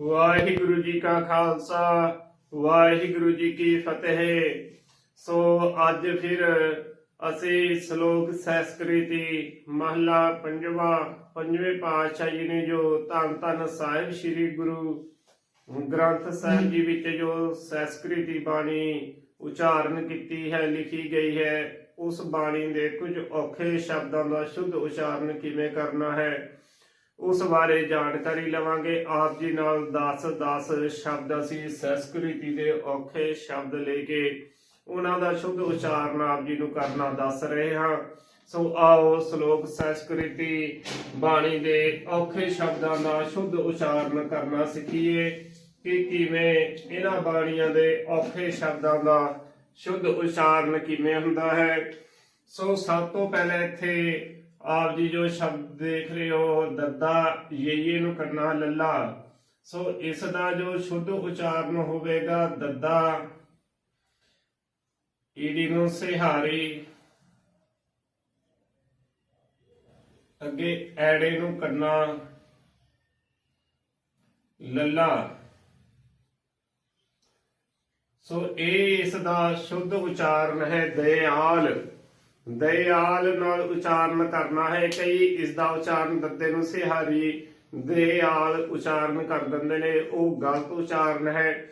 ਵਾਹਿਗੁਰੂ ਜੀ ਕਾ ਖਾਲਸਾ, ਵਾਹਿਗੁਰੂ ਜੀ ਕੀ ਫਤਿਹ। ਸੋ ਅੱਜ ਫਿਰ ਅਸੀਂ ਸ਼ਲੋਕ ਸੰਸਕ੍ਰਿਤੀ ਮਹਲਾ ਪੰਜਵਾ, ਪੰਜਵੇਂ ਪਾਤਸ਼ਾਹ ਜੀ ਨੇ ਜੋ ਧੰਨ ਧੰਨ ਸਾਹਿਬ ਸ੍ਰੀ ਗੁਰੂ ਗ੍ਰੰਥ ਸਾਹਿਬ ਜੀ ਵਿੱਚ ਜੋ ਸੰਸਕ੍ਰਿਤੀ ਬਾਣੀ ਉਚਾਰਨ ਕੀਤੀ ਹੈ, ਲਿਖੀ ਗਈ ਹੈ, ਉਸ ਬਾਣੀ ਦੇ ਕੁਝ ਔਖੇ ਸ਼ਬਦਾਂ ਦਾ ਸ਼ੁੱਧ ਉਚਾਰਨ ਕਿਵੇਂ ਕਰਨਾ ਹੈ? ਉਸ ਬਾਰੇ ਜਾਣਕਾਰੀ ਲਵਾਂਗੇ। ਆਪ ਜੀ ਨਾਲ 10 10 ਸ਼ਬਦ ਅਸੀਂ ਸੰਸਕ੍ਰਿਤੀ ਦੇ ਔਖੇ ਸ਼ਬਦ ਲੈ ਕੇ ਉਹਨਾਂ ਦਾ ਸ਼ੁੱਧ ਉਚਾਰਨ ਆਪ ਜੀ ਨੂੰ ਕਰਨਾ ਦੱਸ ਰਹੇ ਹਾਂ। ਸੋ ਆਓ ਸ਼ਲੋਕ ਸੰਸਕ੍ਰਿਤੀ ਬਾਣੀ ਦੇ ਔਖੇ ਸ਼ਬਦਾਂ ਦਾ ਸ਼ੁੱਧ ਉਚਾਰਨ ਕਰਨਾ ਸਿੱਖੀਏ ਕਿ ਕਿਵੇਂ ਇਹਨਾਂ ਬਾਣੀਆਂ ਦੇ ਔਖੇ ਸ਼ਬਦਾਂ ਦਾ ਸ਼ੁੱਧ ਉਚਾਰਨ ਕਿਵੇਂ ਹੁੰਦਾ ਹੈ। ਸੋ ਸਭ ਤੋਂ ਪਹਿਲਾਂ ਇੱਥੇ ਆਪ ਜੀ ਜੋ ਸ਼ਬਦ ਦੇਖ ਰਹੇ ਹੋ, ਦੱਦਾ ਯੇਏ ਨੂੰ ਕਰਨਾ ਲੱਲਾ। ਸੋ ਇਸ ਦਾ ਜੋ ਸ਼ੁੱਧ ਉਚਾਰਨ ਹੋਵੇਗਾ, ਦੱਦਾ ਈੜੀ ਨੂੰ ਸਿਹਾਰੀ, ਅੱਗੇ ਐੜੇ ਨੂੰ ਕਰਨਾ ਲੱਲਾ। ਸੋ ਇਹ ਇਸ ਦਾ ਸ਼ੁੱਧ ਉਚਾਰਨ ਹੈ, ਦਇਆਲ। ਦਇਆਲ ਨਾਲ ਉਚਾਰਨ ਕਰਨਾ ਹੈ, ਕਈ ਇਸ ਦਾ ਉਚਾਰਨ ਦੱਦੇ ਨੂੰ ਸਿਹਾਰੀ ਦਇਆਲ ਉਚਾਰਨ ਕਰ ਦਿੰਦੇ ਨੇ, ਉਹ ਗਲਤ ਉਚਾਰਨ ਹੈ।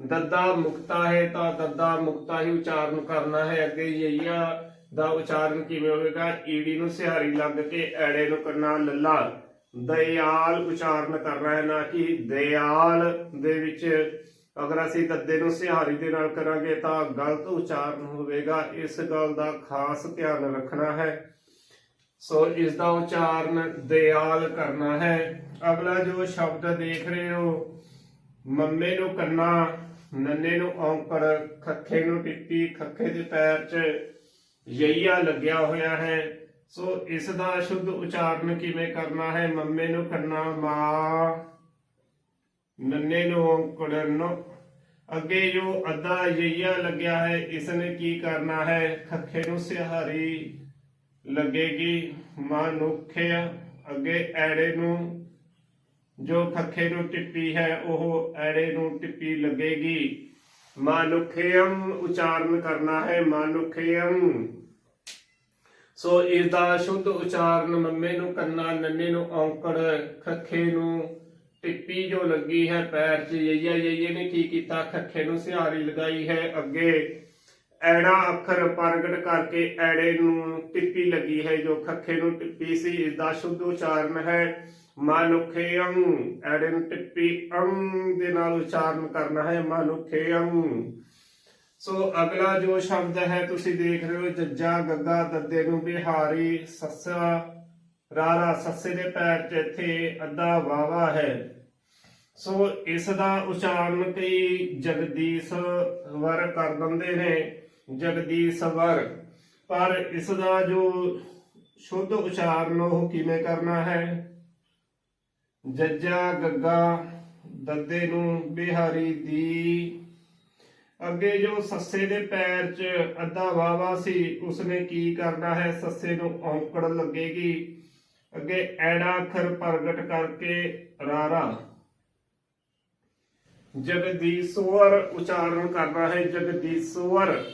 ਦੱਦਾ ਮੁਕਤਾ ਹੈ ਤਾਂ ਦੱਦਾ ਮੁਕਤਾ ਹੀ ਉਚਾਰਨ ਕਰਨਾ ਹੈ। ਅੱਗੇ ਯਈਆ ਦਾ ਉਚਾਰਨ ਕਿਵੇਂ ਹੋਵੇਗਾ? ਈੜੀ ਨੂੰ ਸਿਹਾਰੀ ਲੱਗ ਕੇ ਐੜੇ ਨੂੰ ਕਰਨਾ ਲੱਲਾ। ਦਇਆਲ ਉਚਾਰਨ ਕਰਨਾ ਹੈ, ਨਾ ਕਿ ਦਇਆਲ ਦੇ ਵਿੱਚ ਅਗਰ ਅਸੀਂ ਦੱਦੇ ਨੂੰ ਸਿਹਾਰੀ ਦੇ ਨਾਲ ਕਰਾਂਗੇ ਤਾਂ ਗਲਤ ਉਚਾਰਨ ਹੋਵੇਗਾ। ਇਸ ਗੱਲ ਦਾ ਖਾਸ ਧਿਆਨ ਰੱਖਣਾ ਹੈ। ਸੋ ਇਸ ਦਾ ਉਚਾਰਨ ਦਿਆਲ ਕਰਨਾ ਹੈ। ਅਗਲਾ ਜੋ ਸ਼ਬਦ ਦੇਖ ਰਹੇ ਹੋ, ਮੰਮੇ ਨੂੰ ਕੰਨਾ, ਨੰਨੇ ਨੂੰ ਔਂਕੜ, ਖੱਖੇ ਨੂੰ ਟਿੱਪੀ, ਖੱਖੇ ਦੇ ਪੈਰ 'ਚ ਯਈਆ ਲੱਗਿਆ ਹੋਇਆ ਹੈ। ਸੋ ਇਸ ਦਾ ਸ਼ੁੱਧ ਉਚਾਰਨ ਕਿਵੇਂ ਕਰਨਾ ਹੈ? ਮੰਮੇ ਨੂੰ ਕੰਨਾ, ਮਾਂ ਨੰਨੇ ਨੂੰ ਔਂਕੜਨ ਅੱਗੇ ਜੋ ਅੱਧਾ ਯਈਆ ਲੱਗਿਆ ਹੈ ਇਸ ਨੇ ਕੀ ਕਰਨਾ ਹੈ? ਖੱਖੇ ਨੂੰ ਸਿਹਾਰੀ ਲੱਗੇਗੀ ਮਨੁੱਖਿਆ ਅੱਗੇ ਐੜੇ ਨੂੰ ਜੋ ਖੱਖੇ ਨੂੰ ਟਿੱਪੀ ਹੈ, ਉਹ ਐੜੇ ਨੂੰ ਟਿੱਪੀ ਲੱਗੇਗੀ। ਮਨੁੱਖਿਅਮ ਉਚਾਰਨ ਕਰਨਾ ਹੈ ਮਨੁੱਖਿਅਮ ਸੋ ਇਸ ਦਾ ਸ਼ੁੱਧ ਉਚਾਰਨ ਮੰਮੇ ਨੂੰ ਕੰਨਾ ਨੰਨੇ ਨੂੰ ਔਂਕੜ, ਖੱਖੇ ਨੂੰ ਟਿੱਪੀ ਜੋ ਲੱਗੀ ਹੈ ਪੈਰ 'ਚ ਯਈਆ ਯਈਏ ਨੇ ਕੀ ਕੀਤਾ? ਖੱਖੇ ਨੂੰ ਸਿਹਾਰੀ ਲਗਾਈ ਹੈ ਅੱਗੇ। ਐੜਾ ਅੱਖਰ ਪ੍ਰਗਟ ਕਰਕੇ ਐੜੇ ਨੂੰ ਟਿੱਪੀ ਲੱਗੀ ਹੈ, ਜੋ ਖੱਖੇ ਨੂੰ ਟਿੱਪੀ ਸੀ ਇਸ ਦਾ ਸ਼ੁੱਧ ਉਚਾਰਨ ਹੈ। ਮਨੁਖੇਯੰ ਐੜੇ ਨੂੰ ਟਿੱਪੀ ਅੰ ਦੇ ਨਾਲ ਉਚਾਰਨ ਕਰਨਾ ਹੈ ਮਨੁਖੇਯੰ ਸੋ ਅਗਲਾ ਜੋ ਸ਼ਬਦ ਹੈ, ਤੁਸੀਂ ਦੇਖ ਰਹੇ ਹੋ, ਜੱਜਾ ਗੱਗਾ ਦੱਦੇ ਨੂੰ ਬਿਹਾਰੀ ਸੱਸਾ। ਰਾਰਾ ਸੱਸੇ ਦੇ ਪੈਰ 'ਚ ਇੱਥੇ ਅੱਧਾ ਵਾਵਾ ਹੈ। ਸੋ ਇਸ ਦਾ ਉਚਾਰਨ ਕਈ ਜਗਦੀਸ਼ ਵਰ ਕਰ ਦਿੰਦੇ ਨੇ, ਜਗਦੀਸ਼ ਵਰ। ਪਰ ਇਸ ਦਾ ਜੋ ਸ਼ੁੱਧ ਉਚਾਰਨ ਉਹ ਕਿਵੇਂ ਕਰਨਾ ਹੈ? ਜੱਜਾ ਗੱਗਾ ਦੱਦੇ ਨੂੰ ਬਿਹਾਰੀ ਦੀ। ਅੱਗੇ ਜੋ ਸੱਸੇ ਦੇ ਪੈਰ 'ਚ ਅੱਧਾ ਵਾਵਾ ਸੀ, ਉਸਨੇ ਕੀ ਕਰਨਾ ਹੈ? ਸੱਸੇ ਨੂੰ ਔਂਕੜ ਲੱਗੇਗੀ। ਅੱਗੇ ਐੜਾ ਅੱਖਰ ਪ੍ਰਗਟ ਕਰਕੇ ਰਾਰਾ। ਜਗਦੀਸ਼ਵਰ ਉਚਾਰਨ ਕਰਨਾ ਹੈ ਜਗਦੀਸ਼ਵਰ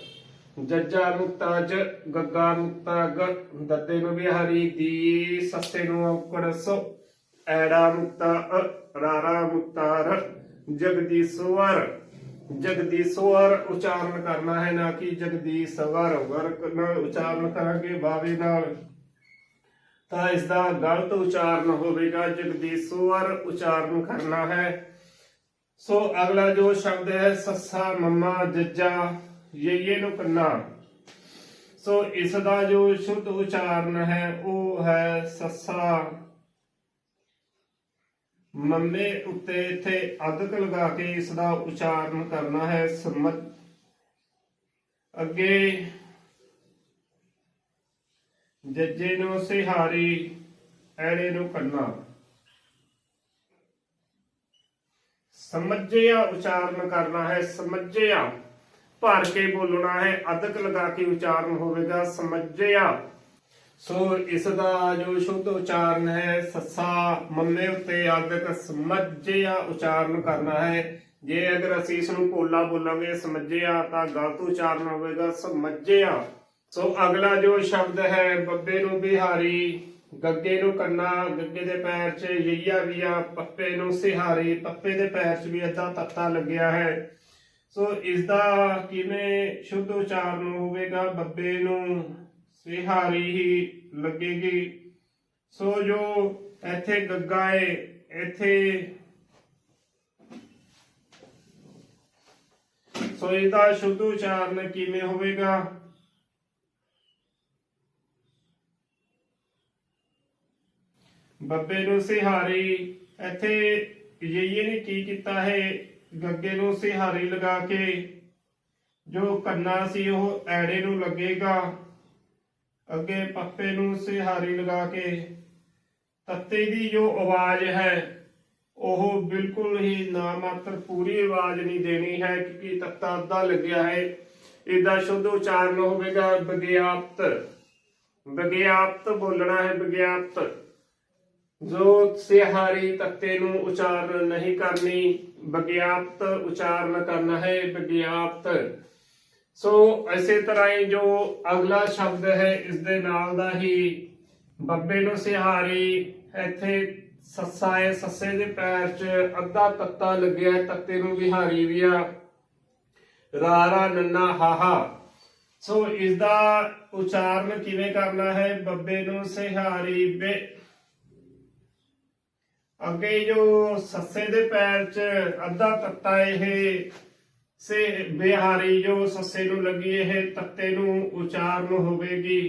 ਜੱਜਾ ਮੁਕਤਾ ਜ, ਗੱਗਾ ਮੁਕਤਾ ਗ ਦੱਦੇ ਨੂੰ ਬਿਹਾਰੀ ਦੀ, ਸੱਸੇ ਨੂੰ ਔਂਕੜ ਐੜਾ ਮੁਕਤਾ ਅ, ਰਾਰਾ ਮੁਕਤਾ ਰ ਜਗਦੀਸ਼ਵਰ ਜਗਦੀਸ਼ਵਰ ਉਚਾਰਨ ਕਰਨਾ ਹੈ, ਨਾ ਕਿ ਜਗਦੀਸ਼ਵਰ ਵਰਕ ਨਾਲ ਉਚਾਰਨ ਕਰਾਂਗੇ ਬਾਵੇ ਨਾਲ। ਤਾਂ ਇਸ ਦਾ ਗਲਤ ਉਚਾਰਨ ਹੋਵੇਗਾ ਜਗਦੀਸ਼ਵਰ ਉਚਾਰਨ ਕਰਨਾ ਹੈ। ਸੋ ਅਗਲਾ ਜੋ ਸ਼ਬਦ ਹੈ, ਸੱਸਾ, ਮੰਮਾ, ਜੱਜਾ, ਯਈਏ ਨੂੰ ਕੰਨਾ। ਸੋ ਇਸ ਦਾ ਜੋ ਸ਼ੁੱਧ ਉਚਾਰਨ ਹੈ, ਉਹ ਹੈ ਸੱਸਾ। ਮੰਮੇ ਉੱਤੇ ਇੱਥੇ ਅਧਕ ਲਗਾ ਕੇ ਇਸ ਦਾ ਉਚਾਰਨ ਕਰਨਾ ਹੈ ਸਮਝ ਅੱਗੇ ਜੱਜੇ ਨੂੰ ਸਿਹਾਰੀ, ਐੜੇ ਨੂੰ ਕੰਨਾ। ਸਮਝਿਆ ਉਚਾਰਨ ਕਰਨਾ ਹੈ, ਸਮਝਿਆ ਭਰ ਕੇ ਬੋਲਣਾ ਹੈ ਅਧਕ ਲਗਾ ਕੇ ਉਚਾਰਨ ਹੋਵੇਗਾ, ਸਮਝਿਆ। ਸੋ ਇਸ ਦਾ ਜੋ ਸ਼ੁੱਧ ਉਚਾਰਨ ਹੈ, ਸੱਸਾ ਮੰਨੇ ਉੱਤੇ ਆਦਿਕ ਸਮਝਿਆ ਉਚਾਰਨ ਕਰਨਾ ਹੈ। ਜੇ ਅਗਰ ਅਸੀਂ ਇਸ ਨੂੰ ਪੋਲਾ ਬੋਲਾਂਗੇ, ਸਮਝਿਆ ਤਾਂ ਗਲਤ ਉਚਾਰਨ ਹੋਵੇਗਾ, ਸਮਝਿਆ। ਸੋ ਅਗਲਾ ਜੋ ਸ਼ਬਦ ਹੈ, ਬੱਬੇ ਨੂੰ ਬਿਹਾਰੀ, ਗੱਗੇ ਨੂੰ ਕੰਨਾ, ਗੱਗੇ ਦੇ ਪੈਰ 'ਚ ਯਈਆ ਵੀਆ ਪੱਪੇ ਨੂੰ ਸਿਹਾਰੀ, ਪੱਪੇ ਦੇ ਪੈਰ 'ਚ ਵੀ ਅੱਧਾ ਤੱਤਾ ਲੱਗਿਆ ਹੈ। ਸੋ ਇਸ ਦਾ ਕਿਵੇਂ ਸ਼ੁੱਧ ਉਚਾਰਨ ਹੋਵੇਗਾ? ਬੱਬੇ ਨੂੰ ਸਿਹਾਰੀ ਹੀ ਲੱਗੇਗੀ। ਸੋ ਜੋ ਇੱਥੇ ਗੱਗਾ ਹੈ ਇੱਥੇ ਸੋ ਇਹਦਾ ਸ਼ੁੱਧ ਉਚਾਰਨ ਕਿਵੇਂ ਹੋਵੇਗਾ? ਬੱਬੇ ਨੂੰ ਸਿਹਾਰੀ, ਇੱਥੇ ਯਈਏ ਨੇ ਕੀ ਕੀਤਾ ਹੈ, ਗੱਗੇ ਨੂੰ ਸਿਹਾਰੀ ਲਗਾ ਕੇ। ਜੋ ਕੰਨਾ ਸੀ ਉਹ ਐੜੇ ਨੂੰ ਲੱਗੇਗਾ। ਅੱਗੇ ਪੱਪੇ ਨੂੰ ਸਿਹਾਰੀ ਲਗਾ ਕੇ। ਤੱਤੇ ਦੀ ਜੋ ਆਵਾਜ਼ ਹੈ, ਉਹ ਬਿਲਕੁਲ ਹੀ ਨਾ ਮਾਤਰ ਪੂਰੀ ਆਵਾਜ਼ ਨਹੀਂ ਦੇਣੀ ਹੈ ਕਿ ਤੱਤਾ ਅੱਧਾ ਲੱਗਿਆ ਹੈ। ਇਹਦਾ ਸ਼ੁੱਧ ਉਚਾਰਨ ਹੋਵੇਗਾ, ਵਿਗਿਆਪਤ। ਵਿਗਿਆਪਤ ਬੋਲਣਾ ਹੈ, ਵਿਗਿਆਪਤ। ਜੋ ਸਿਹਾਰੀ ਤੱਤੇ ਨੂੰ ਉਚਾਰਨ ਨਹੀਂ ਕਰਨੀ ਵਿਗਿਆਪਤ ਉਚਾਰਨ ਕਰਨਾ ਹੈ ਵਿਗਿਆਪਤ ਸੋ ਇਸੇ ਤਰ੍ਹਾਂ ਹੀ ਜੋ ਅਗਲਾ ਸ਼ਬਦ ਹੈ ਇਸ ਦੇ ਨਾਲ ਦਾ ਹੀ ਬੱਬੇ ਨੂੰ ਸਿਹਾਰੀ ਇੱਥੇ ਸੱਸਾ ਹੈ ਸੱਸੇ ਦੇ ਪੈਰ 'ਚ ਅੱਧਾ ਤੱਤਾ ਲੱਗਿਆ ਤੱਤੇ ਨੂੰ ਵਿਹਾਰੀ ਵੀ ਆ। ਰਾਰਾ ਨੰਨਾ ਹਾਹਾ। ਸੋ ਇਸ ਦਾ ਉਚਾਰਨ ਕਿਵੇਂ ਕਰਨਾ ਹੈ, ਬੱਬੇ ਨੂੰ ਸਿਹਾਰੀ ਬੇ ਅੱਗੇ ਜੋ ਸੱਸੇ ਦੇ ਪੈਰ 'ਚ ਅੱਧਾ ਤੱਤਾ ਇਹ, ਸੇ ਬਿਹਾਰੀ ਜੋ ਸੱਸੇ ਨੂੰ ਲੱਗੀ ਇਹ ਤੱਤੇ ਨੂੰ ਉਚਾਰਨ ਹੋਵੇਗੀ।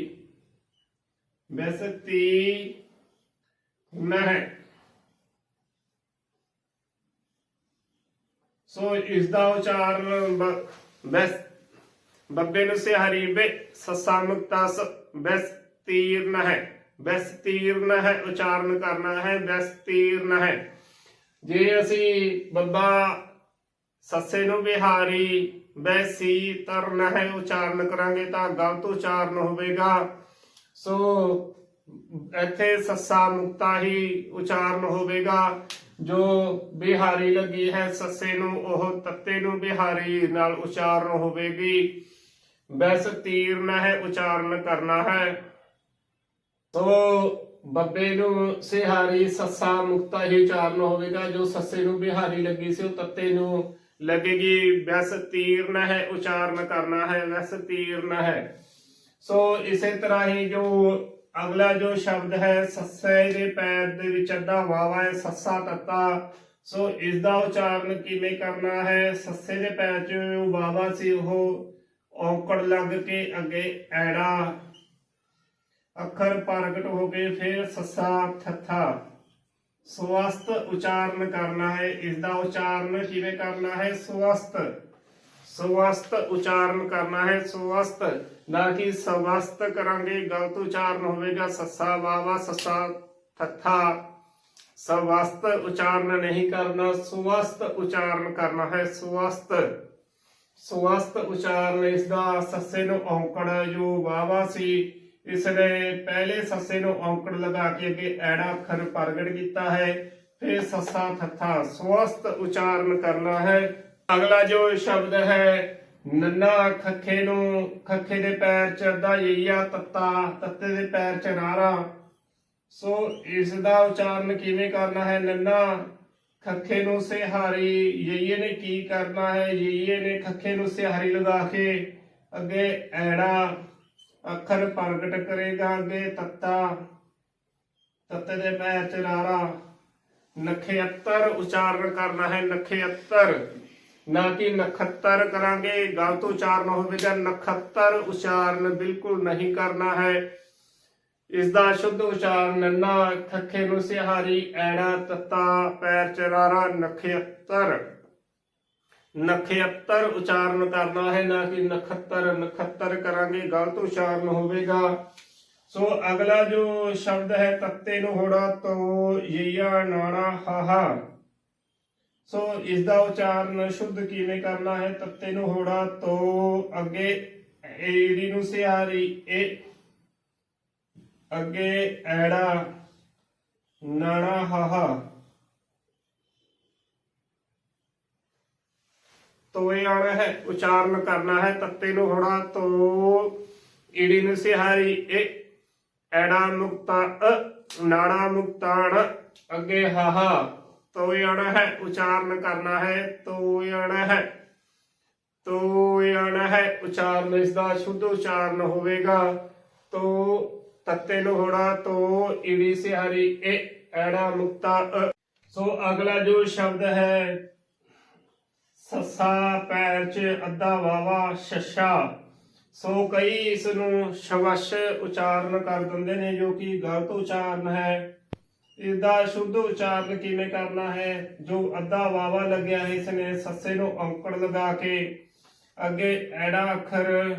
ਬਸਤੀ ਮਹਿ ਸੋ ਇਸ ਦਾ ਉਚਾਰਨ ਬਸ, ਬੱਬੇ ਨੂੰ ਸਿਹਾਰੀ ਬੇ, ਸੱਸਾ ਮੁਕਤਾ ਬਸਤੀਰਨ ਹੈ। ਬਸਤੀਰਨ ਹੈ, ਉਚਾਰਨ ਕਰਨਾ ਹੈ ਬਸਤੀਰਨ ਹੈ। ਜੇ ਅਸੀਂ ਬੱਬਾ ਸੱਸੇ ਨੂੰ ਬਿਹਾਰੀ ਬੈਸੀ ਤਰਨ ਹੈ, ਉਚਾਰਨ ਕਰਾਂਗੇ ਤਾਂ ਗਲਤ ਉਚਾਰਨ ਹੋਵੇਗਾ। ਸੋ ਇੱਥੇ ਸੱਸਾ ਮੁਕਤਾ ਹੀ ਉਚਾਰਨ ਹੋਵੇਗਾ। ਜੋ ਬਿਹਾਰੀ ਲੱਗੀ ਹੈ ਸੱਸੇ ਨੂੰ, ਉਹ ਤੱਤੇ ਨੂੰ ਬਿਹਾਰੀ ਨਾਲ ਉਚਾਰਨ ਹੋਵੇਗੀ। ਬੈਸ ਤੀਰਨ ਹੈ, ਉਚਾਰਨ ਕਰਨਾ ਹੈ। ਸੋ ਬੱਬੇ ਨੂੰ ਸਿਹਾਰੀ ਸੱਸਾ ਮੁਕਤਾ ਹੀ ਉਚਾਰਨ ਹੋਵੇਗਾ। ਜੋ ਸੱਸੇ ਨੂੰ ਬਿਹਾਰੀ ਲੱਗੀ ਸੀ, ਉਹ ਤੱਤੇ ਨੂੰ ਲੱਗੇਗੀ। ਵੈਸ ਤੀਰਨ ਹੈ, ਉਚਾਰਨ ਕਰਨਾ ਹੈ, ਵੈਸ ਤੀਰਨ ਹੈ। ਸੋ ਇਸੇ ਤਰ੍ਹਾਂ ਹੀ ਜੋ ਅਗਲਾ ਜੋ ਸ਼ਬਦ ਹੈ, ਸੱਸੇ ਦੇ ਪੈਰ ਦੇ ਵਿੱਚ ਅੱਧਾ ਵਾਵਾ ਹੈ, ਸੱਸਾ ਤੱਤਾ। ਸੋ ਇਸ ਦਾ ਉਚਾਰਨ ਕਿਵੇਂ ਕਰਨਾ ਹੈ? ਸੱਸੇ ਦੇ ਪੈਰ 'ਚ ਜੋ ਵਾਵਾ ਸੀ, ਉਹ ਔਂਕੜ ਲੱਗ ਕੇ ਅੱਗੇ ਐੜਾ ਅੱਖਰ ਪ੍ਰਗਟ ਹੋ ਗਏ ਫਿਰ ਸੱਸਾ ਥੱਥਾ ਸਵਸਤ ਉਚਾਰਨ ਕਰਨਾ ਹੈ ਇਸ ਦਾ ਉਚਾਰਨ ਕਿਵੇਂ ਕਰਨਾ ਹੈ? ਸਵਸਤ ਸਵਸਤ ਉਚਾਰਨ ਕਰਨਾ ਹੈ ਸਵਸਤ ਨਾ ਕਿ ਸਵਸਤ ਕਰਾਂਗੇ, ਗਲਤ ਉਚਾਰਨ ਹੋਵੇਗਾ, ਸੱਸਾ ਵਾਵਾ ਸੱਸਾ ਥੱਥਾ ਸਵਸਤ ਉਚਾਰਨ ਨਹੀਂ ਕਰਨਾ ਸਵਸਤ ਉਚਾਰਨ ਕਰਨਾ ਹੈ ਸਵਸਤ ਸਵਸਤ ਉਚਾਰਨ ਇਸ ਦਾ ਸੱਸੇ ਨੂੰ ਔਂਕੜ ਜੋ ਵਾਵਾ ਸੀ। ਇਸ ਨੇ ਪਹਿਲੇ ਸੱਸੇ ਨੂੰ ਔਂਕੜ ਲਗਾ ਕੇ ਅੱਗੇ ਐੜਾ ਅੱਖਰ ਪ੍ਰਗਟ ਕੀਤਾ ਹੈ ਫਿਰ ਸੱਸਾ ਥੱਥਾ ਸਵਸਤ ਉਚਾਰਨ ਕਰਨਾ ਹੈ। ਅਗਲਾ ਜੋ ਸ਼ਬਦ ਹੈ, ਨੰਨਾ ਖੱਖੇ ਨੂੰ ਖੱਖੇ ਦੇ ਪੈਰ ਚ ਅੱਧਾ ਯਈਆ ਤੱਤਾ, ਤੱਤੇ ਦੇ ਪੈਰ ਚ ਨਾਰਾ ਸੋ ਇਸ ਦਾ ਉਚਾਰਨ ਕਿਵੇਂ ਕਰਨਾ ਹੈ, ਨੰਨਾ ਖੱਖੇ ਨੂੰ ਸਿਹਾਰੀ, ਯਈਏ ਨੇ ਕੀ ਕਰਨਾ ਹੈ, ਯਈਏ ਨੇ ਖੱਖੇ ਨੂੰ ਸਿਹਾਰੀ ਲਗਾ ਕੇ ਅੱਗੇ ਐੜਾ ਅੱਖਰ ਪ੍ਰਗਟ ਕਰੇਗਾ ਅੱਗੇ ਤੱਤਾ, ਤੱਤੇ ਦੇ ਪੈਰ ਚ ਰਾਰਾ ਨਖੇਤਰ ਉਚਾਰਨ ਕਰਨਾ ਹੈ ਨਖੇਤਰ ਨਾ ਕਿ ਨਖੱਤਰ ਕਰਾਂਗੇ ਗਲਤ ਉਚਾਰਨ ਹੋਵੇਗਾ ਨਖੱਤਰ ਉਚਾਰਨ ਬਿਲਕੁਲ ਨਹੀਂ ਕਰਨਾ ਹੈ। ਇਸ ਦਾ ਸ਼ੁੱਧ ਉਚਾਰਨ ਨਾ ਖੱਖੇ ਨੂੰ ਸਿਹਾਰੀ, ਐੜਾ, ਤੱਤਾ, ਪੈਰ ਚਰਾਰਾ ਨਖੇਤਰ ਨਖੇਤਰ ਉਚਾਰਨ ਕਰਨਾ ਹੈ, ਨਾ ਕਿ ਨਖੱਤਰ ਨਖੱਤਰ ਕਰਾਂਗੇ, ਗਲਤ ਉਚਾਰਨ ਹੋਵੇਗਾ। ਸੋ ਅਗਲਾ ਜੋ ਸ਼ਬਦ ਹੈ, ਤੱਤੇ ਨੂੰ ਹੋੜਾ ਤੋ ਯਈਆ ਨਾਣਾ ਹਾਹਾ। ਸੋ ਇਸ ਦਾ ਉਚਾਰਨ ਸ਼ੁੱਧ ਕਿਵੇਂ ਕਰਨਾ ਹੈ? ਤੱਤੇ ਨੂੰ ਹੋੜਾ ਤੋ ਅੱਗੇ ਏੜੀ ਨੂੰ ਸਿਹਾਰੀ ਇਹ ਅੱਗੇ ਐੜਾ, ਨਾਣਾ ਹਾਹਾ। ਤੋਏ ਆਣਾ ਹੈ, ਉਚਾਰਨ ਕਰਨਾ ਹੈ, ਤੱਤੇ ਨੂੰ ਹੋਣਾ ਤੋ। ਈੜੀ ਨੂੰ ਸਿਹਾਰੀ ਇਹ ਐੜਾ ਮੁਕਤਾ, ਅ ਨਾਣਾ ਮੁਕਤਾਣ, ਅੱਗੇ ਹਾਹਾ ਤੋਏ ਆਣਾ ਹੈ, ਉਚਾਰਨ ਕਰਨਾ ਹੈ, ਤੋਏ ਆਣਾ ਹੈ। ਤੋਏ ਆਣਾ ਹੈ, ਉਚਾਰਨ, ਇਸ ਦਾ ਸ਼ੁੱਧ ਉਚਾਰਨ ਹੋਵੇਗਾ। ਤੋ, ਤੱਤੇ ਨੂੰ ਹੋਣਾ ਤੋ, ਈੜੀ ਸਿਹਾਰੀ ਇਹ ਐੜਾ ਮੁਕਤਾ, ਅ। ਸੋ ਅਗਲਾ ਜੋ ਸ਼ਬਦ ਹੈ ਸੱਸਾ ਪੈਰ ਚ ਅੱਧਾ ਵਾਵਾ ਸ਼ਸ਼ਾ। ਸੋ ਕਈ ਇਸ ਨੂੰ ਸ਼ਵਸ਼ ਉਚਾਰਨ ਕਰ ਦਿੰਦੇ ਨੇ, ਜੋ ਕਿ ਗਲਤ ਉਚਾਰਨ ਹੈ। ਇਸ ਸ਼ੁੱਧ ਉਚਾਰਨ ਕਿਵੇਂ ਕਰਨਾ ਹੈ? ਜੋ ਅੱਧਾ ਵਾਵਾ ਲੱਗਿਆ ਹੈ ਇਸ ਨੇ ਸੱਸੇ ਨੂੰ ਔਂਕੜ ਲਗਾ ਕੇ ਅੱਗੇ ਐੜਾ ਅੱਖਰ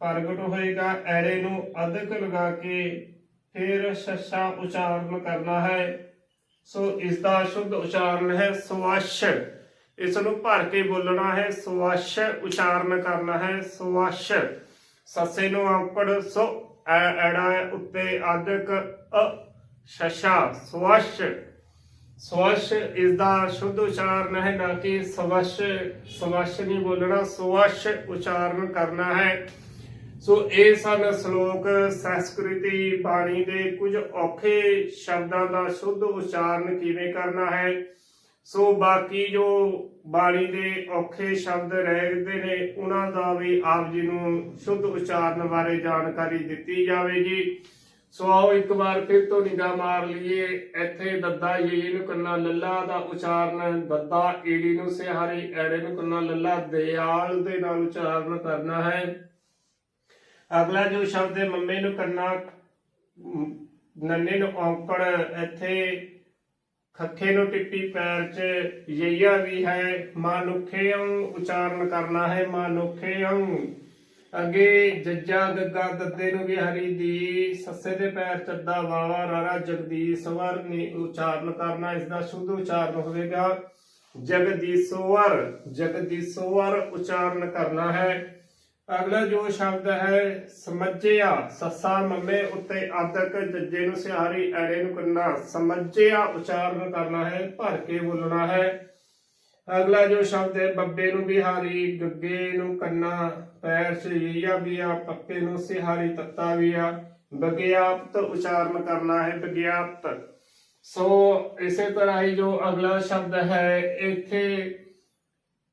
ਪ੍ਰਗਟ ਹੋਏਗਾ। ਐੜੇ ਨੂੰ ਅਧਿਕ ਲਗਾ ਕੇ ਫਿਰ ਸ਼ਸ਼ਾ ਉਚਾਰਨ ਕਰਨਾ ਹੈ। ਸੋ ਇਸ ਦਾ ਸ਼ੁੱਧ ਉਚਾਰਨ ਹੈ ਸਵਸ਼। ਇਸ ਨੂੰ ਭਰ ਕੇ ਬੋਲਣਾ ਹੈ, ਸਵਸ਼ ਉਚਾਰਨ ਕਰਨਾ ਹੈ, ਸਵਸ਼। ਸੱਸੇ ਨੂੰ ਔਂਕੜ ਸੋ ਐੜਾ ਉੱਤੇ ਆਦਿਕ ਅ ਸ਼ਸ਼ਾ, ਸਵਸ਼। ਸਵਸ਼ ਇਸ ਦਾ ਸ਼ੁੱਧ ਉਚਾਰਨ ਹੈ, ਨਾ ਕਿ ਸਵਸ਼। ਸਵਸ਼ ਨਹੀਂ ਬੋਲਣਾ, ਸਵਸ਼ ਉਚਾਰਨ ਕਰਨਾ ਹੈ। ਸੋ ਇਹ ਸਨ ਸ਼ਲੋਕ ਸੰਸਕ੍ਰਿਤੀ ਬਾਣੀ ਦੇ ਕੁਝ ਔਖੇ ਸ਼ਬਦਾਂ ਦਾ ਸ਼ੁੱਧ ਉਚਾਰਨ ਕਿਵੇਂ ਕਰਨਾ ਹੈ? ਸੋ ਬਾਕੀ ਜੋ ਬਾਣੀ ਦੇ ਔਖੇ ਸ਼ਬਦ ਰਹਿੰਦੇ ਨੇ, ਉਹਨਾਂ ਦਾ ਵੀ ਆਪ ਜੀ ਨੂੰ ਸ਼ੁੱਧ ਉਚਾਰਨ ਬਾਰੇ ਜਾਣਕਾਰੀ ਦਿੱਤੀ ਜਾਵੇਗੀ। ਸੋ ਆਓ ਇੱਕ ਵਾਰ ਫਿਰ ਤੋਂ ਨਿਗਾਹ ਮਾਰ ਲਈਏ। ਇੱਥੇ ਦੱਦਾ ਈ ਨੂੰ ਕੰਨਾ ਲੱਲਾ ਦਾ ਉਚਾਰਨ, ਦੱਦਾ ਈੜੀ ਨੂੰ ਸਿਹਾਰੀ, ਐੜੇ ਨੂੰ ਕੰਨਾ ਲੱਲਾ ਦਿਆਲ ਦੇ ਨਾਲ ਉਚਾਰਨ ਕਰਨਾ ਹੈ। ਅਗਲਾ ਜੋ ਸ਼ਬਦ ਹੈ, ਮੰਮੇ ਨੂੰ ਕੰਨਾ ਨੰਨੇ ਨੂੰ ਔਂਕੜ, ਇੱਥੇ ਖੱਖੇ ਨੂੰ ਟਿੱਪੀ ਪੈਰ 'ਚ ਯਈਆ ਵੀ ਹੈ ਮਾਨੁਖੇਯੰ ਉਚਾਰਨ ਕਰਨਾ ਹੈ ਮਾਨੁਖੇਯੰ ਅੱਗੇ ਜੱਜਾ ਗੱਗਾ ਦੱਦੇ ਨੂੰ ਵੀ ਹਰੀ ਦੀ, ਸੱਸੇ ਦੇ ਪੈਰ ਚੱਦਾ ਵਾਵਾ ਰਾਰਾ ਜਗਦੀਸ਼ ਵਰ ਨੇ ਉਚਾਰਨ ਕਰਨਾ, ਇਸ ਦਾ ਸ਼ੁੱਧ ਉਚਾਰਨ ਹੋਵੇਗਾ। ਜਗਦੀਸ਼ਵਰ ਜਗਦੀਸ਼ਵਰ ਉਚਾਰਨ ਕਰਨਾ ਹੈ। ਅਗਲਾ ਜੋ ਸ਼ਬਦ ਹੈ, ਸਮਝਿਆ, ਸੱਸਾ ਮੰਮੇ ਉੱਤੇ ਆਦਕ ਜੱਜੇ ਨੂੰ ਸਿਹਾਰੀ, ਐੜੇ ਨੂੰ ਕੰਨਾ। ਸਮਝਿਆ, ਉਚਾਰਨ ਕਰਨਾ ਹੈ, ਭਰ ਕੇ ਬੋਲਣਾ ਹੈ। ਅਗਲਾ ਜੋ ਸ਼ਬਦ ਹੈ, ਬੱਬੇ ਨੂੰ ਬਿਹਾਰੀ, ਗੱਗੇ ਨੂੰ ਕੰਨਾ। ਪੈਰ ਸਹੀਆ ਵੀ ਆ ਪੱਕੇ ਨੂੰ ਸਿਹਾਰੀ, ਤੱਤਾ ਵੀ ਆ ਉਚਾਰਨ ਕਰਨਾ ਹੈ, ਵਿਗਿਆਪਤ। ਸੋ ਇਸੇ ਤਰ੍ਹਾਂ ਹੀ ਜੋ ਅਗਲਾ ਸ਼ਬਦ ਹੈ, ਇੱਥੇ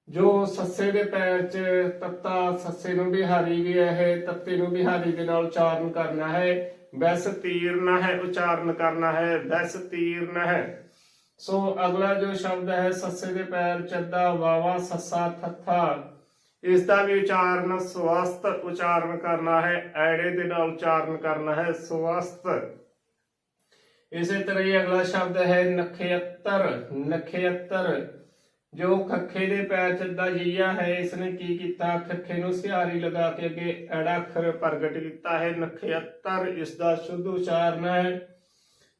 ਜੋ ਸੱਸੇ ਦੇ ਪੈਰ 'ਚ ਤੱਤਾ, ਸੱਸੇ ਨੂੰ ਬਿਹਾਰੀ ਵੀ ਹੈ ਤੱਤੇ ਨੂੰ ਬਿਹਾਰੀ ਦੇ ਨਾਲ ਉਚਾਰਨ ਕਰਨਾ ਹੈ। ਬੈਸ ਤੀਰਨਾ ਹੈ, ਉਚਾਰਨ ਕਰਨਾ ਹੈ, ਬੈਸ ਤੀਰਨਾ ਹੈ। ਸੋ ਅਗਲਾ ਜੋ ਸ਼ਬਦ ਹੈ, ਸੱਸੇ ਦੇ ਪੈਰ ਚੱਦਾ ਵਾਵਾ ਸੱਸਾ, ਥੱਥਾ। ਇਸ ਦਾ ਵੀ ਉਚਾਰਨ, ਸਵਸਤ ਉਚਾਰਨ ਕਰਨਾ ਹੈ, ਐੜੇ ਦੇ ਨਾਲ ਉਚਾਰਨ ਕਰਨਾ ਹੈ, ਸਵਸਤ। ਇਸੇ ਤਰ੍ਹਾਂ ਹੀ ਅਗਲਾ ਸ਼ਬਦ ਹੈ ਨਖੇਤਰ ਨਖੇਤਰ ਜੋ ਖੱਖੇ ਦੇ ਪੈਰ ਚੱਦਾ ਜੀਆ ਹੈ ਇਸ ਨੇ ਕੀ ਕੀਤਾ? ਖੱਖੇ ਨੂੰ ਸਿਹਾਰੀ ਲਗਾ ਕੇ ਅੱਗੇ ਐੜਾ ਅੱਖਰ ਪ੍ਰਗਟ ਕੀਤਾ ਹੈ। ਨਖੇਤਰ ਇਸ ਦਾ ਸ਼ੁੱਧ ਉਚਾਰਨ ਹੈ।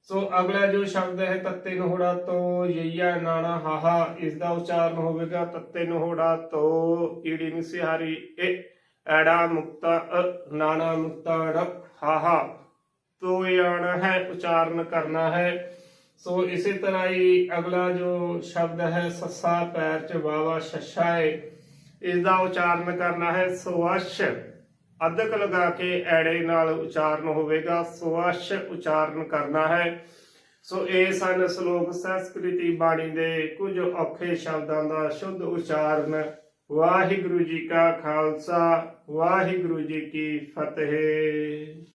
ਸੋ ਅਗਲਾ ਜੋ ਸ਼ਬਦ ਹੈ, ਤੱਤੇ ਨੋਹੜਾ ਤੋਂ ਯਈਆ ਨਾਣਾ ਹਾਹਾ। ਇਸ ਦਾ ਉਚਾਰਨ ਹੋਵੇਗਾ, ਤੱਤੇ ਨੋਹੜਾ ਤੋਂ ਈੜੀ ਨੂੰ ਸਿਹਾਰੀ, ਇਹ ਐੜਾ ਮੁਕਤਾ, ਅ ਨਾਣਾ ਮੁਕਤਾ, ੜ ਹਾਹਾ। ਤੋ ਯਾਣ ਹੈ, ਉਚਾਰਨ ਕਰਨਾ ਹੈ। ਸੋ ਇਸੇ ਤਰ੍ਹਾਂ ਹੀ ਅਗਲਾ ਜੋ ਸ਼ਬਦ ਹੈ, ਸੱਸਾ ਪੈਰ ਚ ਵਾਵਾ ਸ਼ਸ਼ਾ ਹੈ ਇਸ ਦਾ ਉਚਾਰਨ ਕਰਨਾ ਹੈ ਸਵਸ਼ ਅਧਕ ਲਗਾ ਕੇ ਐੜੇ ਨਾਲ ਉਚਾਰਨ ਹੋਵੇਗਾ ਸਵਾਸ ਉਚਾਰਨ ਕਰਨਾ ਹੈ। ਸੋ ਇਹ ਸਨ ਸ਼ਲੋਕ ਸੰਸਕ੍ਰਿਤੀ ਬਾਣੀ ਦੇ ਕੁਝ ਔਖੇ ਸ਼ਬਦਾਂ ਦਾ ਸ਼ੁੱਧ ਉਚਾਰਨ। ਵਾਹਿਗੁਰੂ ਜੀ ਕਾ ਖਾਲਸਾ, ਵਾਹਿਗੁਰੂ ਜੀ ਕੀ ਫਤਿਹ।